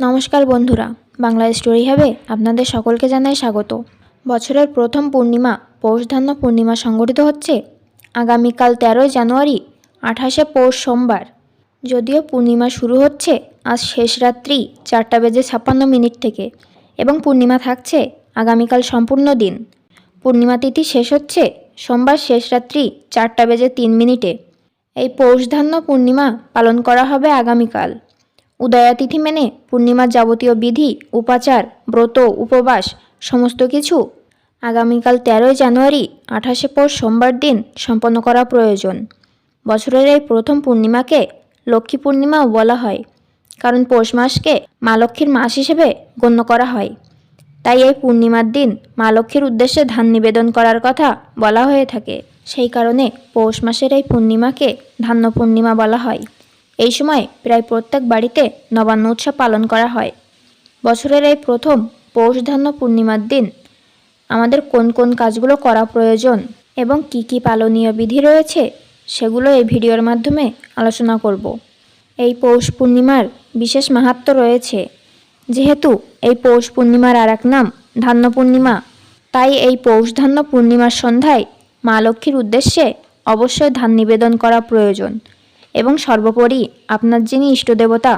নমস্কার বন্ধুরা বাংলা স্টোরি হবে আপনাদের সকলকে জানাই স্বাগত। বছরের প্রথম পূর্ণিমা পৌষধান্য পূর্ণিমা সংগঠিত হচ্ছে আগামীকাল তেরোই জানুয়ারি, আঠাশে পৌষ সোমবার। যদিও পূর্ণিমা শুরু হচ্ছে আজ শেষ রাত্রি চারটা বেজে ছাপ্পান্ন মিনিট থেকে এবং পূর্ণিমা থাকছে আগামীকাল সম্পূর্ণ দিন। পূর্ণিমা তিথি শেষ হচ্ছে সোমবার শেষ রাত্রি চারটা বেজে তিন মিনিটে। এই পৌষধান্য পূর্ণিমা পালন করা হবে আগামীকাল। উদয়াতিথি মেনে পূর্ণিমার যাবতীয় বিধি, উপাচার, ব্রত, উপবাস, সমস্ত কিছু আগামীকাল তেরোই জানুয়ারি, আঠাশে পৌষ সোমবার দিন সম্পন্ন করা প্রয়োজন। বছরের এই প্রথম পূর্ণিমাকে লক্ষ্মী পূর্ণিমাও বলা হয়, কারণ পৌষ মাসকে মা লক্ষ্মীর মাস হিসেবে গণ্য করা হয়। তাই এই পূর্ণিমার দিন মা লক্ষ্মীর উদ্দেশ্যে ধান নিবেদন করার কথা বলা হয়ে থাকে। সেই কারণে পৌষ মাসের এই পূর্ণিমাকে ধান্য পূর্ণিমা বলা হয়। এই সময় প্রায় প্রত্যেক বাড়িতে নবান্ন উৎসব পালন করা হয়। বছরের এই প্রথম পৌষ ধান্য পূর্ণিমার দিন আমাদের কোন কোন কাজগুলো করা প্রয়োজন এবং কি কি পালনীয় বিধি রয়েছে সেগুলো এই ভিডিওর মাধ্যমে আলোচনা করব। এই পৌষ পূর্ণিমার বিশেষ মাহাত্ম্য রয়েছে। যেহেতু এই পৌষ পূর্ণিমার আর এক নাম ধান্য পূর্ণিমা, তাই এই পৌষ ধান্য পূর্ণিমার সন্ধ্যায় মা লক্ষ্মীর উদ্দেশ্যে অবশ্যই ধান নিবেদন করা প্রয়োজন। এবং সর্বোপরি আপনার যিনি ইষ্টদেবতা,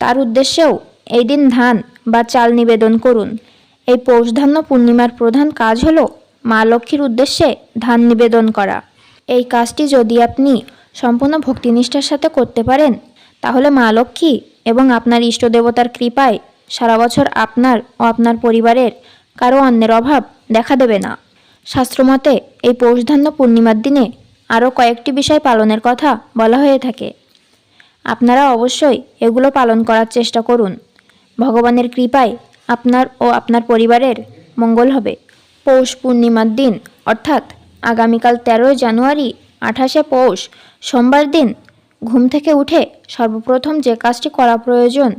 তার উদ্দেশ্যেও এই দিন ধান বা চাল নিবেদন করুন। এই পৌষ ধান্য পূর্ণিমার প্রধান কাজ হল মা লক্ষ্মীর উদ্দেশ্যে ধান নিবেদন করা। এই কাজটি যদি আপনি সম্পূর্ণ ভক্তিনিষ্ঠার সাথে করতে পারেন, তাহলে মা লক্ষ্মী এবং আপনার ইষ্টদেবতার কৃপায় সারা বছর আপনার ও আপনার পরিবারের কারও অন্যের অভাব দেখা দেবে না। শাস্ত্রমতে এই পৌষধান্য পূর্ণিমার দিনে আরও কয়েকটি বিষয় পালনের কথা বলা হয়ে থাকে। আপনারা অবশ্যই এগুলো পালন করার চেষ্টা করুন। ভগবানের কৃপায় আপনার ও আপনার পরিবারের মঙ্গল হবে। পৌষ পূর্ণিমার দিন, অর্থাৎ আগামীকাল তেরোই জানুয়ারি, আঠাশে পৌষ, সোমবার দিন ঘুম থেকে উঠে সর্বপ্রথম যে কাজটি করা প্রয়োজন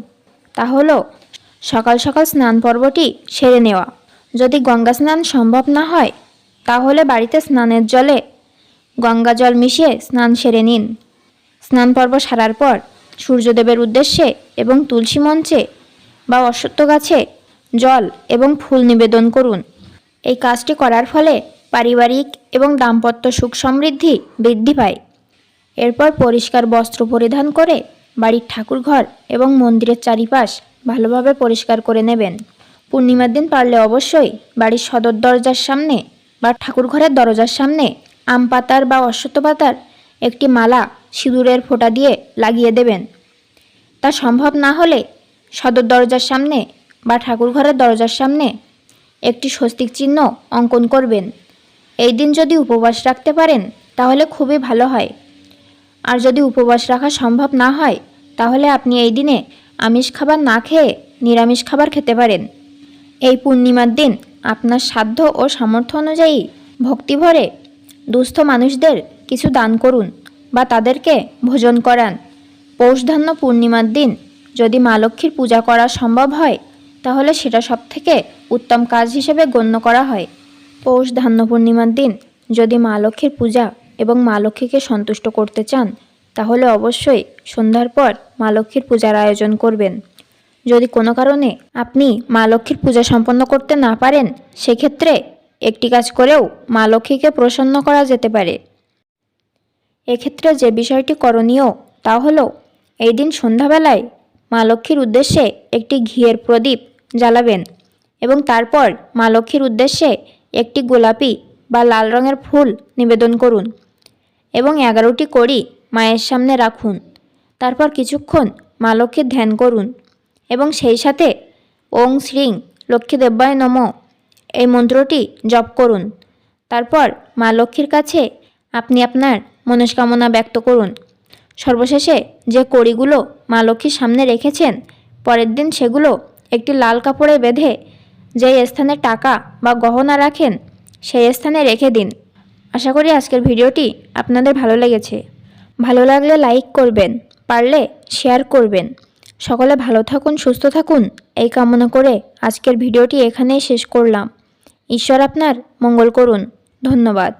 তা হলো সকাল সকাল স্নান পর্বটি সেরে নেওয়া। যদি গঙ্গা স্নান সম্ভব না হয়, তাহলে বাড়িতে স্নানের জলে গঙ্গা জল মিশিয়ে স্নান সেরে নিন। স্নান পর্ব সারার পর সূর্যদেবের উদ্দেশ্যে এবং তুলসী মঞ্চে বা অশ্বত্থ গাছে জল এবং ফুল নিবেদন করুন। এই কাজটি করার ফলে পারিবারিক এবং দাম্পত্য সুখ সমৃদ্ধি বৃদ্ধি পায়। এরপর পরিষ্কার বস্ত্র পরিধান করে বাড়ির ঠাকুরঘর এবং মন্দিরের চারিপাশ ভালোভাবে পরিষ্কার করে নেবেন। পূর্ণিমার দিন পারলে অবশ্যই বাড়ির সদর দরজার সামনে বা ঠাকুরঘরের দরজার সামনে আম পাতার বা অশ্বত্থ পাতার একটি মালা সিঁদুরের ফোঁটা দিয়ে লাগিয়ে দেবেন। তা সম্ভব না হলে সদর দরজার সামনে বা ঠাকুরঘরের দরজার সামনে একটি স্বস্তিক চিহ্ন অঙ্কন করবেন। এই দিন যদি উপবাস রাখতে পারেন, তাহলে খুবই ভালো হয়। আর যদি উপবাস রাখা সম্ভব না হয়, তাহলে আপনি এই দিনে আমিষ খাবার না খেয়ে নিরামিষ খাবার খেতে পারেন। এই পূর্ণিমার দিন আপনার সাধ্য ও সামর্থ্য অনুযায়ী ভক্তিভরে দুস্থ মানুষদের কিছু দান করুন বা তাদেরকে ভোজন করান। পৌষধান্য পূর্ণিমার দিন যদি মা লক্ষ্মীর পূজা করা সম্ভব হয়, তাহলে সেটা সবথেকে উত্তম কাজ হিসেবে গণ্য করা হয়। পৌষ ধান্য পূর্ণিমার দিন যদি মা লক্ষ্মীর পূজা এবং মা লক্ষ্মীকে সন্তুষ্ট করতে চান, তাহলে অবশ্যই সন্ধ্যার পর মা লক্ষ্মীর পূজার আয়োজন করবেন। যদি কোনো কারণে আপনি মা লক্ষ্মীর পূজা সম্পন্ন করতে না পারেন, সেক্ষেত্রে একটি কাজ করেও মা লক্ষ্মীকে প্রসন্ন করা যেতে পারে। এক্ষেত্রে যে বিষয়টি করণীয় তা হলো, এই দিন সন্ধ্যাবেলায় মা লক্ষ্মীর উদ্দেশ্যে একটি ঘিয়ের প্রদীপ জ্বালাবেন এবং তারপর মা লক্ষ্মীর উদ্দেশ্যে একটি গোলাপি বা লাল রঙের ফুল নিবেদন করুন এবং এগারোটি কড়ি মায়ের সামনে রাখুন। তারপর কিছুক্ষণ মা লক্ষ্মীর ধ্যান করুন এবং সেই সাথে ওং শ্রীং লক্ষ্মী দেব্যায় নম এই মন্ত্রটি জপ করুন। তারপর মা লক্ষ্মীর কাছে আপনি আপনার মনস্কামনা ব্যক্ত করুন। সর্বশেষে যে কড়িগুলো মা লক্ষ্মীর সামনে রেখেছেন, পরের দিন সেগুলো একটি লাল কাপড়ে বেঁধে যেই স্থানে টাকা বা গহনা রাখেন, সেই স্থানে রেখে দিন। আশা করি আজকের ভিডিওটি আপনাদের ভালো লেগেছে। ভালো লাগলে লাইক করবেন, পারলে শেয়ার করবেন। সকলে ভালো থাকুন, সুস্থ থাকুন। এই কামনা করে আজকের ভিডিওটি এখানেই শেষ করলাম। ঈশ্বর আপনার মঙ্গল করুন। ধন্যবাদ।